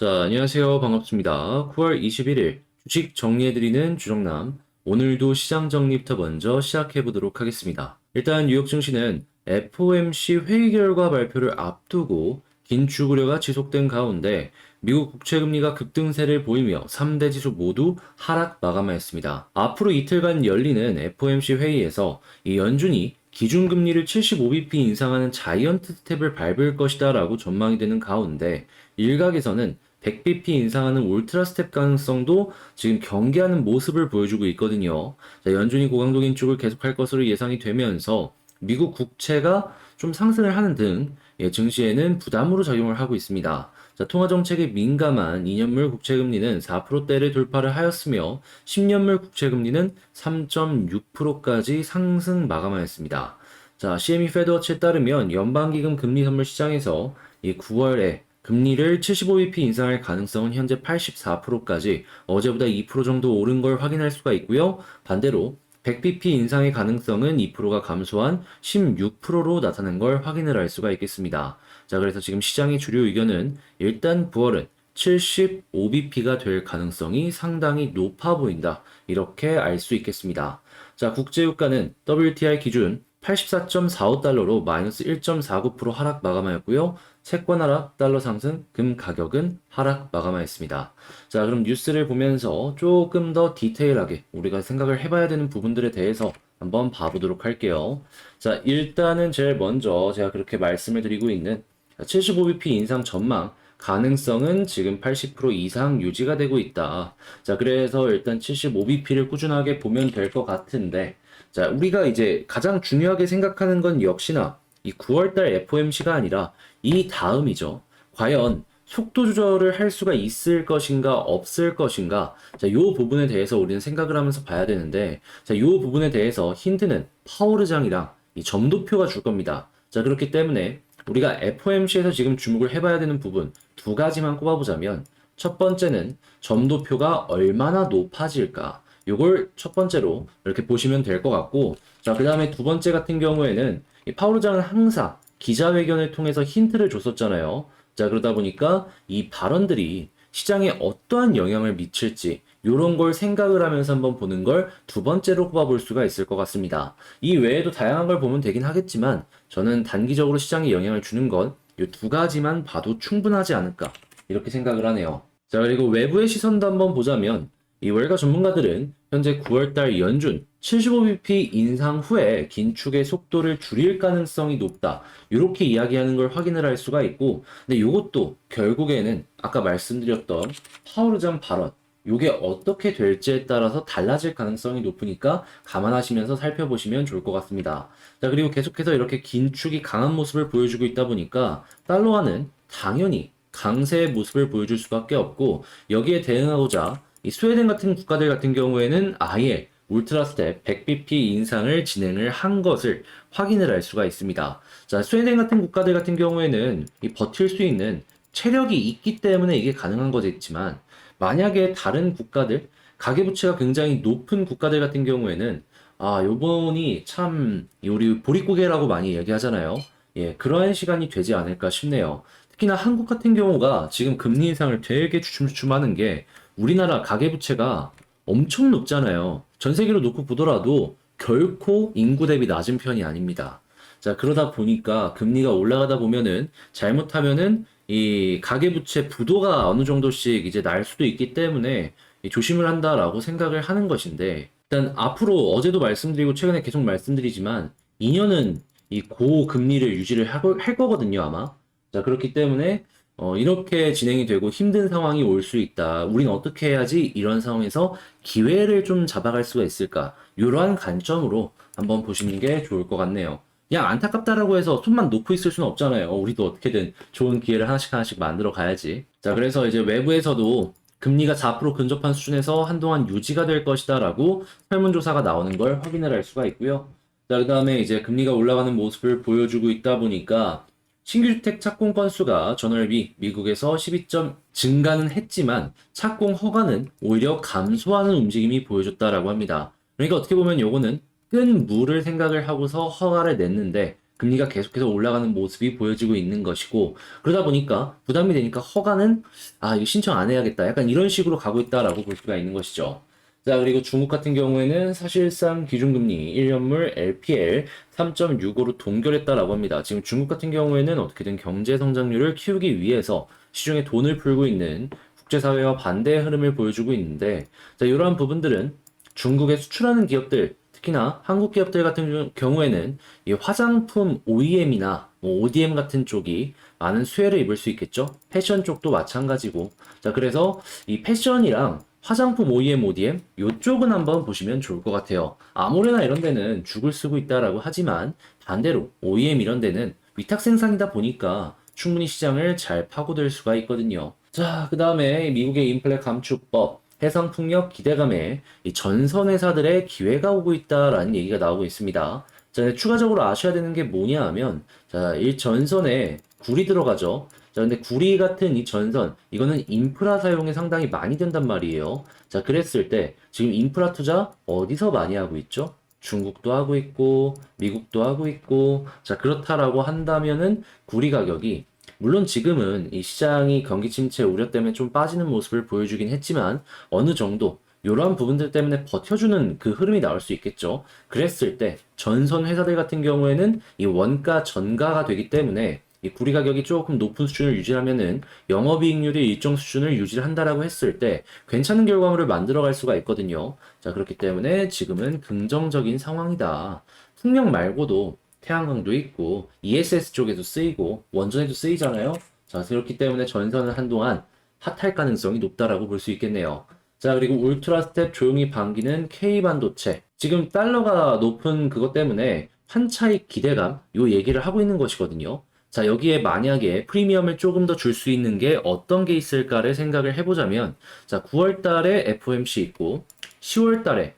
자, 안녕하세요. 반갑습니다. 9월 21일 주식 정리해드리는 주정남. 오늘도 시장 정리부터 먼저 시작해보도록 하겠습니다. 일단 뉴욕 증시는 FOMC 회의 결과 발표를 앞두고 긴축 우려가 지속된 가운데 미국 국채금리가 급등세를 보이며 3대 지수 모두 하락 마감하였습니다. 앞으로 이틀간 열리는 FOMC 회의에서 이 연준이 기준금리를 75bp 인상하는 자이언트 스텝을 밟을 것이다 라고 전망이 되는 가운데 일각에서는 100bp 인상하는 울트라 스텝 가능성도 지금 경계하는 모습을 보여주고 있거든요. 자, 연준이 고강도 쪽을 계속할 것으로 예상이 되면서 미국 국채가 좀 상승을 하는 등 예, 증시에는 부담으로 작용을 하고 있습니다. 자, 통화 정책에 민감한 2년물 국채 금리는 4%대를 돌파를 하였으며 10년물 국채 금리는 3.6%까지 상승 마감하였습니다. 자, CME 페드워치에 따르면 연방기금 금리 선물 시장에서 이 9월에 금리를 75bp 인상할 가능성은 현재 84%까지 어제보다 2% 정도 오른 걸 확인할 수가 있고요. 반대로 100bp 인상의 가능성은 2%가 감소한 16%로 나타난 걸 확인을 할 수가 있겠습니다. 자, 그래서 지금 시장의 주류 의견은 일단 9월은 75bp가 될 가능성이 상당히 높아 보인다. 이렇게 알 수 있겠습니다. 자, 국제유가는 WTI 기준 84.45달러로 마이너스 1.49% 하락 마감하였고요. 채권 하락, 달러 상승, 금 가격은 하락 마감하였습니다. 자, 그럼 뉴스를 보면서 조금 더 디테일하게 우리가 생각을 해봐야 되는 부분들에 대해서 한번 봐보도록 할게요. 자, 일단은 제일 먼저 제가 그렇게 말씀을 드리고 있는 75bp 인상 전망, 가능성은 지금 80% 이상 유지가 되고 있다. 자, 그래서 일단 75bp를 꾸준하게 보면 될 것 같은데, 자, 우리가 이제 가장 중요하게 생각하는 건 역시나 이 9월달 FOMC가 아니라 이 다음이죠. 과연 속도 조절을 할 수가 있을 것인가 없을 것인가 자, 요 부분에 대해서 우리는 생각을 하면서 봐야 되는데 자, 요 부분에 대해서 힌트는 파워르장이랑 이 점도표가 줄 겁니다. 자, 그렇기 때문에 우리가 FOMC에서 지금 주목을 해봐야 되는 부분 두 가지만 꼽아보자면 첫 번째는 점도표가 얼마나 높아질까 요걸 첫 번째로 이렇게 보시면 될 것 같고 자, 그 다음에 두 번째 같은 경우에는 이 파우르장은 항상 기자회견을 통해서 힌트를 줬었잖아요. 자, 그러다 보니까 이 발언들이 시장에 어떠한 영향을 미칠지 이런 걸 생각을 하면서 한번 보는 걸 두 번째로 꼽아볼 수가 있을 것 같습니다. 이 외에도 다양한 걸 보면 되긴 하겠지만 저는 단기적으로 시장에 영향을 주는 건 이 두 가지만 봐도 충분하지 않을까 이렇게 생각을 하네요. 자, 그리고 외부의 시선도 한번 보자면 이 월가 전문가들은 현재 9월달 연준 75bp 인상 후에 긴축의 속도를 줄일 가능성이 높다. 이렇게 이야기하는 걸 확인을 할 수가 있고, 근데 이것도 결국에는 아까 말씀드렸던 파우르장 발언, 이게 어떻게 될지에 따라서 달라질 가능성이 높으니까 감안하시면서 살펴보시면 좋을 것 같습니다. 자, 그리고 계속해서 이렇게 긴축이 강한 모습을 보여주고 있다 보니까 달러화는 당연히 강세의 모습을 보여줄 수밖에 없고 여기에 대응하고자 이 스웨덴 같은 국가들 같은 경우에는 아예 울트라 스텝 100bp 인상을 진행을 한 것을 확인을 할 수가 있습니다. 자, 스웨덴 같은 국가들 같은 경우에는 이 버틸 수 있는 체력이 있기 때문에 이게 가능한 거겠지만 만약에 다른 국가들 가계부채가 굉장히 높은 국가들 같은 경우에는 아, 요번이 참 우리 보릿고개라고 많이 얘기하잖아요. 예, 그러한 시간이 되지 않을까 싶네요. 특히나 한국 같은 경우가 지금 금리 인상을 되게 주춤주춤하는 게 우리나라 가계부채가 엄청 높잖아요. 전 세계로 놓고 보더라도 결코 인구 대비 낮은 편이 아닙니다. 자, 그러다 보니까 금리가 올라가다 보면은 잘못하면은 이 가계부채 부도가 어느 정도씩 이제 날 수도 있기 때문에 이 조심을 한다라고 생각을 하는 것인데 일단 앞으로 어제도 말씀드리고 최근에 계속 말씀드리지만 2년은 이 고금리를 유지를 할 거거든요, 아마. 자, 그렇기 때문에 어, 이렇게 진행이 되고 힘든 상황이 올 수 있다. 우리는 어떻게 해야지 이런 상황에서 기회를 좀 잡아갈 수가 있을까? 이러한 관점으로 한번 보시는 게 좋을 것 같네요. 그냥 안타깝다라고 해서 손만 놓고 있을 수는 없잖아요. 우리도 어떻게든 좋은 기회를 하나씩 하나씩 만들어 가야지. 자, 그래서 이제 외부에서도 금리가 4% 근접한 수준에서 한동안 유지가 될 것이다라고 설문조사가 나오는 걸 확인을 할 수가 있고요. 자, 그 다음에 이제 금리가 올라가는 모습을 보여주고 있다 보니까 신규 주택 착공 건수가 전월비 미국에서 12점 증가는 했지만 착공 허가는 오히려 감소하는 움직임이 보여줬다라고 합니다. 그러니까 어떻게 보면 요거는 끈 물을 생각을 하고서 허가를 냈는데 금리가 계속해서 올라가는 모습이 보여지고 있는 것이고 그러다 보니까 부담이 되니까 허가는 아 이거 신청 안 해야겠다 약간 이런 식으로 가고 있다라고 볼 수가 있는 것이죠. 자 그리고 중국 같은 경우에는 사실상 기준금리 1년물 LPR 3.65로 동결했다라고 합니다. 지금 중국 같은 경우에는 어떻게든 경제 성장률을 키우기 위해서 시중에 돈을 풀고 있는 국제사회와 반대의 흐름을 보여주고 있는데 자 이러한 부분들은 중국에 수출하는 기업들 특히나 한국 기업들 같은 경우에는 이 화장품 OEM이나 뭐 ODM 같은 쪽이 많은 수혜를 입을 수 있겠죠. 패션 쪽도 마찬가지고. 자, 그래서 이 패션이랑 화장품 OEM, ODM 요쪽은 한번 보시면 좋을 것 같아요. 아모레나 이런 데는 죽을 쓰고 있다라고 하지만 반대로 OEM 이런 데는 위탁 생산이다 보니까 충분히 시장을 잘 파고들 수가 있거든요. 자, 그 다음에 미국의 인플레 감축법, 해상 풍력 기대감에 이 전선 회사들의 기회가 오고 있다라는 얘기가 나오고 있습니다. 자, 추가적으로 아셔야 되는 게 뭐냐 하면, 자, 이 전선에 굴이 들어가죠. 자, 근데 구리 같은 이 전선, 이거는 인프라 사용이 상당히 많이 된단 말이에요. 자, 그랬을 때, 지금 인프라 투자 어디서 많이 하고 있죠? 중국도 하고 있고, 미국도 하고 있고, 자, 그렇다라고 한다면은 구리 가격이 물론 지금은 이 시장이 경기 침체 우려 때문에 좀 빠지는 모습을 보여주긴 했지만 어느 정도 이러한 부분들 때문에 버텨주는 그 흐름이 나올 수 있겠죠. 그랬을 때 전선 회사들 같은 경우에는 이 원가 전가가 되기 때문에 이 구리 가격이 조금 높은 수준을 유지하면은 영업이익률이 일정 수준을 유지를 한다라고 했을 때 괜찮은 결과물을 만들어갈 수가 있거든요. 자 그렇기 때문에 지금은 긍정적인 상황이다. 풍력 말고도 태양광도 있고 ESS 쪽에도 쓰이고 원전에도 쓰이잖아요. 자 그렇기 때문에 전선은 한동안 핫할 가능성이 높다라고 볼 수 있겠네요. 자 그리고 울트라 스텝 조용히 반기는 K 반도체 지금 달러가 높은 그것 때문에 환차익 기대감 요 얘기를 하고 있는 것이거든요. 자 여기에 만약에 프리미엄을 조금 더 줄 수 있는 게 어떤 게 있을까를 생각을 해보자면 자 9월 달에 FOMC 있고 10월 달에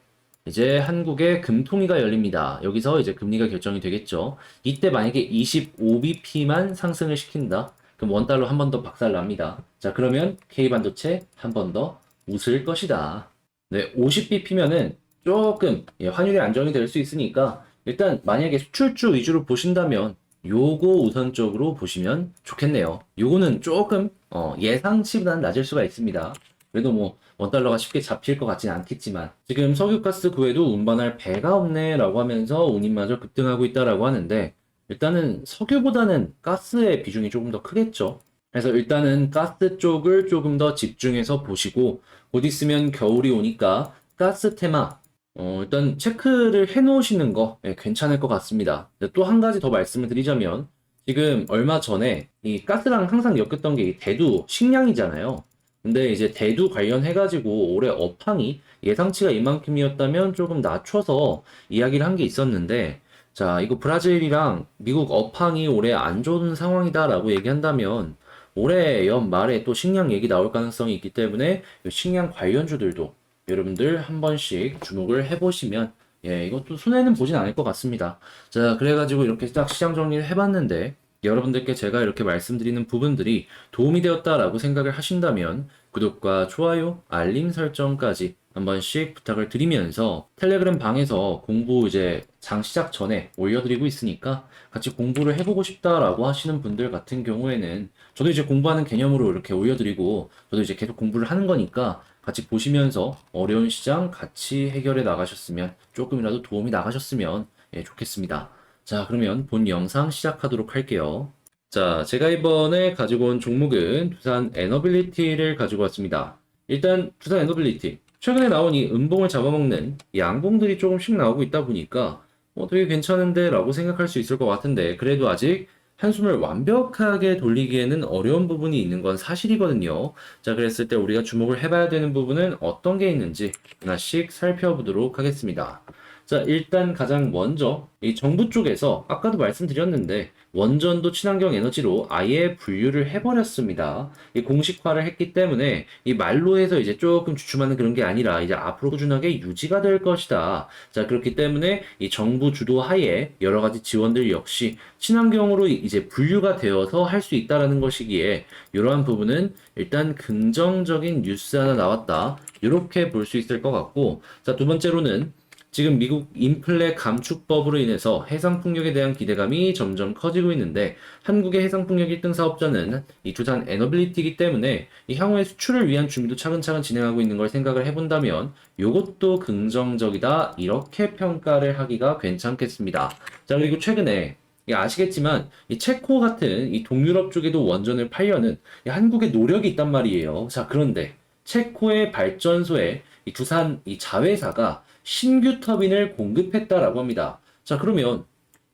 이제 한국에 금통위가 열립니다. 여기서 이제 금리가 결정이 되겠죠. 이때 만약에 25bp만 상승을 시킨다. 그럼 원달러 한 번 더 박살 납니다. 자, 그러면 K반도체 한 번 더 웃을 것이다. 네, 50bp면은 조금 예, 환율이 안정이 될 수 있으니까 일단 만약에 수출주 위주로 보신다면 요거 우선적으로 보시면 좋겠네요. 요거는 조금 어, 예상치보다는 낮을 수가 있습니다. 그래도 뭐 원달러가 쉽게 잡힐 것 같진 않겠지만 지금 석유가스 구에도 운반할 배가 없네 라고 하면서 운임마저 급등하고 있다라고 하는데 일단은 석유보다는 가스의 비중이 조금 더 크겠죠. 그래서 일단은 가스 쪽을 조금 더 집중해서 보시고 곧 있으면 겨울이 오니까 가스 테마 어, 일단 체크를 해 놓으시는 거 예, 괜찮을 것 같습니다. 또 한 가지 더 말씀을 드리자면 지금 얼마 전에 이 가스랑 항상 엮였던 게 이 대두 식량이잖아요. 근데 이제 대두 관련해가지고 올해 업황이 예상치가 이만큼이었다면 조금 낮춰서 이야기를 한 게 있었는데, 자, 이거 브라질이랑 미국 업황이 올해 안 좋은 상황이다라고 얘기한다면, 올해 연말에 또 식량 얘기 나올 가능성이 있기 때문에 이 식량 관련주들도 여러분들 한 번씩 주목을 해보시면, 예, 이것도 손해는 보진 않을 것 같습니다. 자, 그래가지고 이렇게 딱 시장 정리를 해봤는데, 여러분들께 제가 이렇게 말씀드리는 부분들이 도움이 되었다라고 생각을 하신다면 구독과 좋아요, 알림 설정까지 한 번씩 부탁을 드리면서 텔레그램 방에서 공부 이제 장 시작 전에 올려드리고 있으니까 같이 공부를 해보고 싶다라고 하시는 분들 같은 경우에는 저도 이제 공부하는 개념으로 이렇게 올려드리고 저도 이제 계속 공부를 하는 거니까 같이 보시면서 어려운 시장 같이 해결해 나가셨으면 조금이라도 도움이 나가셨으면 예, 좋겠습니다. 자, 그러면 본 영상 시작하도록 할게요. 자, 제가 이번에 가지고 온 종목은 두산 에너빌리티를 가지고 왔습니다. 일단 두산 에너빌리티 최근에 나온 이 음봉을 잡아먹는 양봉들이 조금씩 나오고 있다 보니까 어, 되게 괜찮은데 라고 생각할 수 있을 것 같은데 그래도 아직 한숨을 완벽하게 돌리기에는 어려운 부분이 있는 건 사실이거든요. 자, 그랬을 때 우리가 주목을 해봐야 되는 부분은 어떤 게 있는지 하나씩 살펴보도록 하겠습니다. 자, 일단 가장 먼저 이 정부 쪽에서 아까도 말씀드렸는데 원전도 친환경 에너지로 아예 분류를 해버렸습니다. 이 공식화를 했기 때문에 이 말로 해서 이제 조금 주춤하는 그런 게 아니라 이제 앞으로 꾸준하게 유지가 될 것이다. 자, 그렇기 때문에 이 정부 주도 하에 여러 가지 지원들 역시 친환경으로 이제 분류가 되어서 할 수 있다라는 것이기에 이러한 부분은 일단 긍정적인 뉴스 하나 나왔다. 이렇게 볼 수 있을 것 같고 자, 두 번째로는 지금 미국 인플레 감축법으로 인해서 해상 풍력에 대한 기대감이 점점 커지고 있는데 한국의 해상 풍력 1등 사업자는 이 두산 에너빌리티이기 때문에 이 향후의 수출을 위한 준비도 차근차근 진행하고 있는 걸 생각을 해본다면 이것도 긍정적이다 이렇게 평가를 하기가 괜찮겠습니다. 자 그리고 최근에 이 아시겠지만 이 체코 같은 이 동유럽 쪽에도 원전을 팔려는 이 한국의 노력이 있단 말이에요. 자 그런데 체코의 발전소에 이 두산 이 자회사가 신규 터빈을 공급했다라고 합니다. 자, 그러면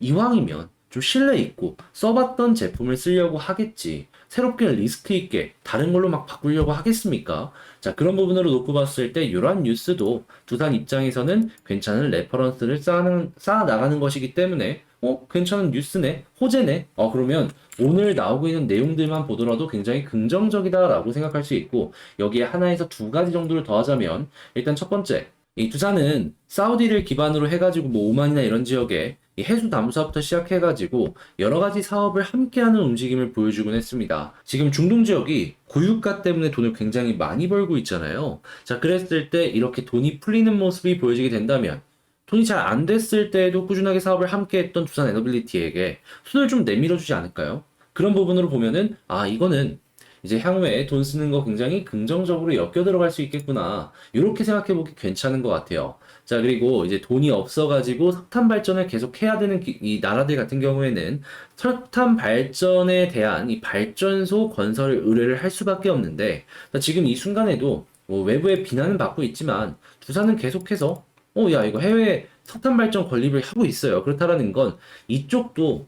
이왕이면 좀 신뢰 있고 써봤던 제품을 쓰려고 하겠지. 새롭게 리스크 있게 다른 걸로 막 바꾸려고 하겠습니까? 자, 그런 부분으로 놓고 봤을 때 이러한 뉴스도 두산 입장에서는 괜찮은 레퍼런스를 쌓는, 쌓아 나가는 것이기 때문에 어, 괜찮은 뉴스네, 호재네. 어, 그러면 오늘 나오고 있는 내용들만 보더라도 굉장히 긍정적이다라고 생각할 수 있고 여기에 하나에서 두 가지 정도를 더하자면 일단 첫 번째, 이 두산은 사우디를 기반으로 해가지고 뭐 오만이나 이런 지역에 이 해수 담수사부터 시작해가지고 여러 가지 사업을 함께하는 움직임을 보여주곤 했습니다. 지금 중동 지역이 고유가 때문에 돈을 굉장히 많이 벌고 있잖아요. 자, 그랬을 때 이렇게 돈이 풀리는 모습이 보여지게 된다면 돈이 잘 안 됐을 때에도 꾸준하게 사업을 함께 했던 두산 에너빌리티에게 손을 좀 내밀어 주지 않을까요? 그런 부분으로 보면은, 아, 이거는 이제 향후에 돈 쓰는 거 굉장히 긍정적으로 엮여 들어갈 수 있겠구나. 이렇게 생각해 보기 괜찮은 것 같아요. 자, 그리고 이제 돈이 없어가지고 석탄 발전을 계속 해야 되는 기- 이 나라들 같은 경우에는 석탄 발전에 대한 이 발전소 건설 의뢰를 할 수밖에 없는데, 자, 지금 이 순간에도 뭐 외부의 비난은 받고 있지만, 두산은 계속해서 어, 야, 이거 해외 석탄 발전 건립을 하고 있어요. 그렇다라는 건 이쪽도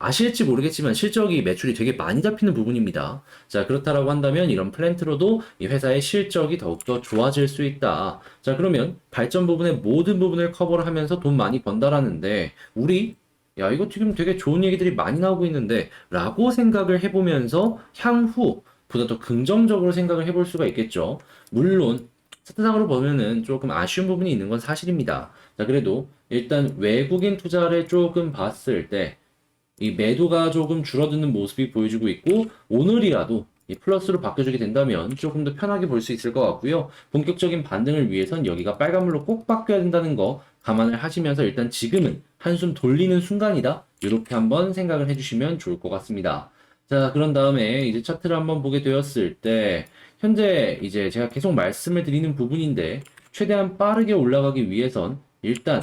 아실지 모르겠지만 실적이 매출이 되게 많이 잡히는 부분입니다. 자, 그렇다라고 한다면 이런 플랜트로도 이 회사의 실적이 더욱더 좋아질 수 있다. 자, 그러면 발전 부분의 모든 부분을 커버를 하면서 돈 많이 번다라는데 우리 야, 이거 지금 되게 좋은 얘기들이 많이 나오고 있는데 라고 생각을 해보면서 향후 보다 더 긍정적으로 생각을 해볼 수가 있겠죠. 물론 차트상으로 보면은 조금 아쉬운 부분이 있는 건 사실입니다. 자, 그래도 일단 외국인 투자를 조금 봤을 때 이 매도가 조금 줄어드는 모습이 보여주고 있고 오늘이라도 이 플러스로 바뀌어주게 된다면 조금 더 편하게 볼 수 있을 것 같고요. 본격적인 반등을 위해선 여기가 빨간불로 꼭 바뀌어야 된다는 거 감안을 하시면서 일단 지금은 한숨 돌리는 순간이다. 이렇게 한번 생각을 해주시면 좋을 것 같습니다. 자, 그런 다음에 이제 차트를 한번 보게 되었을 때 현재 이제 제가 계속 말씀을 드리는 부분인데 최대한 빠르게 올라가기 위해선 일단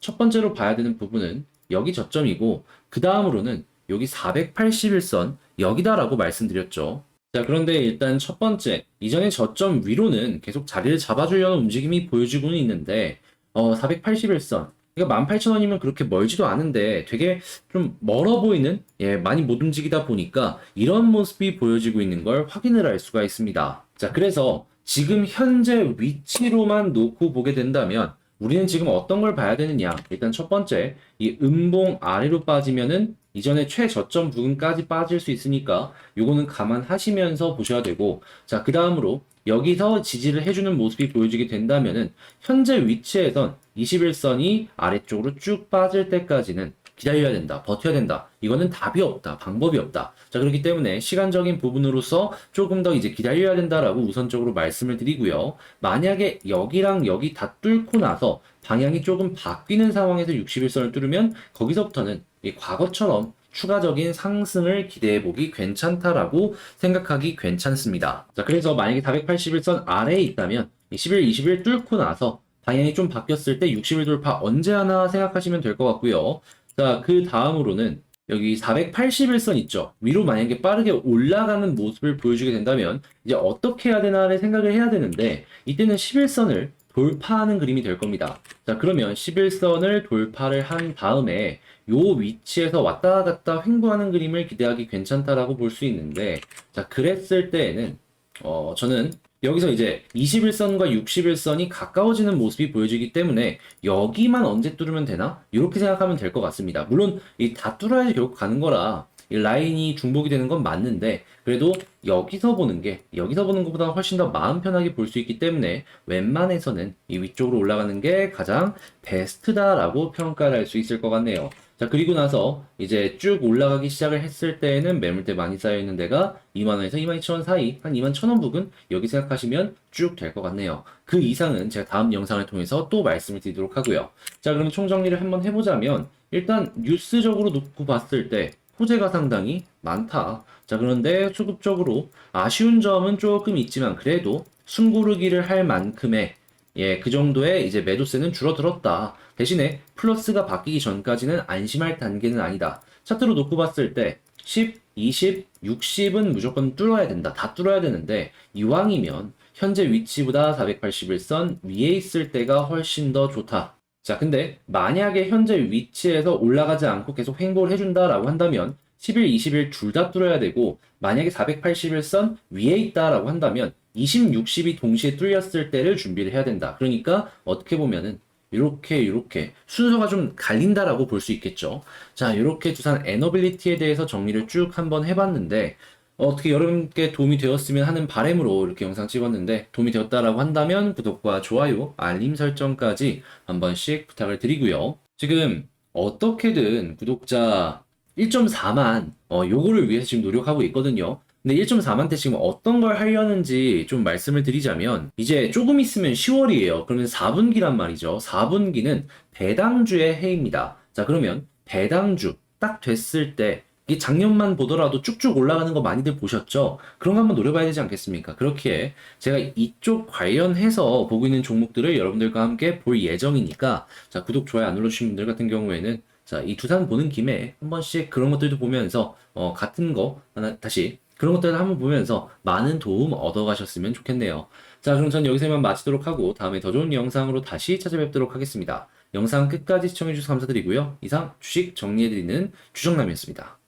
첫 번째로 봐야 되는 부분은 여기 저점이고 그 다음으로는 여기 481선 여기다라고 말씀드렸죠. 자, 그런데 일단 첫 번째, 이전의 저점 위로는 계속 자리를 잡아주려는 움직임이 보여지고는 있는데, 어, 481선. 그러니까 18,000원이면 그렇게 멀지도 않은데 되게 좀 멀어 보이는, 예, 많이 못 움직이다 보니까 이런 모습이 보여지고 있는 걸 확인을 할 수가 있습니다. 자, 그래서 지금 현재 위치로만 놓고 보게 된다면 우리는 지금 어떤 걸 봐야 되느냐? 일단 첫 번째, 이 음봉 아래로 빠지면은 이전에 최저점 부근까지 빠질 수 있으니까 요거는 감안하시면서 보셔야 되고, 자, 그 다음으로 여기서 지지를 해주는 모습이 보여지게 된다면은 현재 위치에선 21선이 아래쪽으로 쭉 빠질 때까지는 기다려야 된다, 버텨야 된다. 이거는 답이 없다, 방법이 없다. 자, 그렇기 때문에 시간적인 부분으로서 조금 더 이제 기다려야 된다라고 우선적으로 말씀을 드리고요. 만약에 여기랑 여기 다 뚫고 나서 방향이 조금 바뀌는 상황에서 61선을 뚫으면 거기서부터는 이 과거처럼 추가적인 상승을 기대해 보기 괜찮다라고 생각하기 괜찮습니다. 자, 그래서 만약에 481선 아래에 있다면 11, 20일 뚫고 나서 방향이 좀 바뀌었을 때 60일 돌파 언제 하나 생각하시면 될 것 같고요. 자, 그 다음으로는 여기 481선 있죠. 위로 만약에 빠르게 올라가는 모습을 보여주게 된다면 이제 어떻게 해야 되나를 생각을 해야 되는데 이때는 11선을 돌파하는 그림이 될 겁니다. 자, 그러면 11선을 돌파를 한 다음에 요 위치에서 왔다 갔다 횡보하는 그림을 기대하기 괜찮다라고 볼 수 있는데 자, 그랬을 때에는 어, 저는 여기서 이제 21선과 61선이 가까워지는 모습이 보여지기 때문에 여기만 언제 뚫으면 되나? 이렇게 생각하면 될 것 같습니다. 물론 이 다 뚫어야지 결국 가는 거라 이 라인이 중복이 되는 건 맞는데 그래도 여기서 보는 게 여기서 보는 것보다 훨씬 더 마음 편하게 볼 수 있기 때문에 웬만해서는 이 위쪽으로 올라가는 게 가장 베스트다라고 평가를 할 수 있을 것 같네요. 자, 그리고 나서 이제 쭉 올라가기 시작을 했을 때에는 매물대 많이 쌓여있는 데가 2만원에서 22,000원 사이, 한 21,000원 부근 여기 생각하시면 쭉 될 것 같네요. 그 이상은 제가 다음 영상을 통해서 또 말씀을 드리도록 하고요. 자, 그럼 총정리를 한번 해보자면 일단 뉴스적으로 놓고 봤을 때 호재가 상당히 많다. 자, 그런데 수급적으로 아쉬운 점은 조금 있지만 그래도 숨고르기를 할 만큼의 예, 그 정도의 이제 매도세는 줄어들었다. 대신에 플러스가 바뀌기 전까지는 안심할 단계는 아니다. 차트로 놓고 봤을 때 10, 20, 60은 무조건 뚫어야 된다. 다 뚫어야 되는데 이왕이면 현재 위치보다 481선 위에 있을 때가 훨씬 더 좋다. 자, 근데 만약에 현재 위치에서 올라가지 않고 계속 횡보를 해준다라고 한다면 10일, 20일 둘 다 뚫어야 되고 만약에 481선 위에 있다라고 한다면 20, 60이 동시에 뚫렸을 때를 준비를 해야 된다. 그러니까 어떻게 보면은 이렇게 이렇게 순서가 좀 갈린다라고 볼 수 있겠죠. 자, 이렇게 두산 에너빌리티에 대해서 정리를 쭉 한번 해봤는데 어떻게 여러분께 도움이 되었으면 하는 바람으로 이렇게 영상 찍었는데 도움이 되었다라고 한다면 구독과 좋아요, 알림 설정까지 한 번씩 부탁을 드리고요. 지금 어떻게든 구독자 1.4만 어, 요거를 위해서 지금 노력하고 있거든요. 근데 1.4만 대 지금 어떤 걸 하려는지 좀 말씀을 드리자면 이제 조금 있으면 10월이에요. 그러면 4분기란 말이죠. 4분기는 배당주의 해입니다. 자, 그러면 배당주 딱 됐을 때 이 작년만 보더라도 쭉쭉 올라가는 거 많이들 보셨죠? 그런 거 한번 노려봐야 되지 않겠습니까? 그렇기에 제가 이쪽 관련해서 보고 있는 종목들을 여러분들과 함께 볼 예정이니까 자, 구독, 좋아요 안 눌러주신 분들 같은 경우에는 자, 이 두산 보는 김에 한 번씩 그런 것들도 보면서 어, 같은 거 하나 다시 그런 것들을 한번 보면서 많은 도움 얻어가셨으면 좋겠네요. 자, 그럼 전 여기서 이만 마치도록 하고 다음에 더 좋은 영상으로 다시 찾아뵙도록 하겠습니다. 영상 끝까지 시청해주셔서 감사드리고요. 이상 주식 정리해드리는 주정남이었습니다.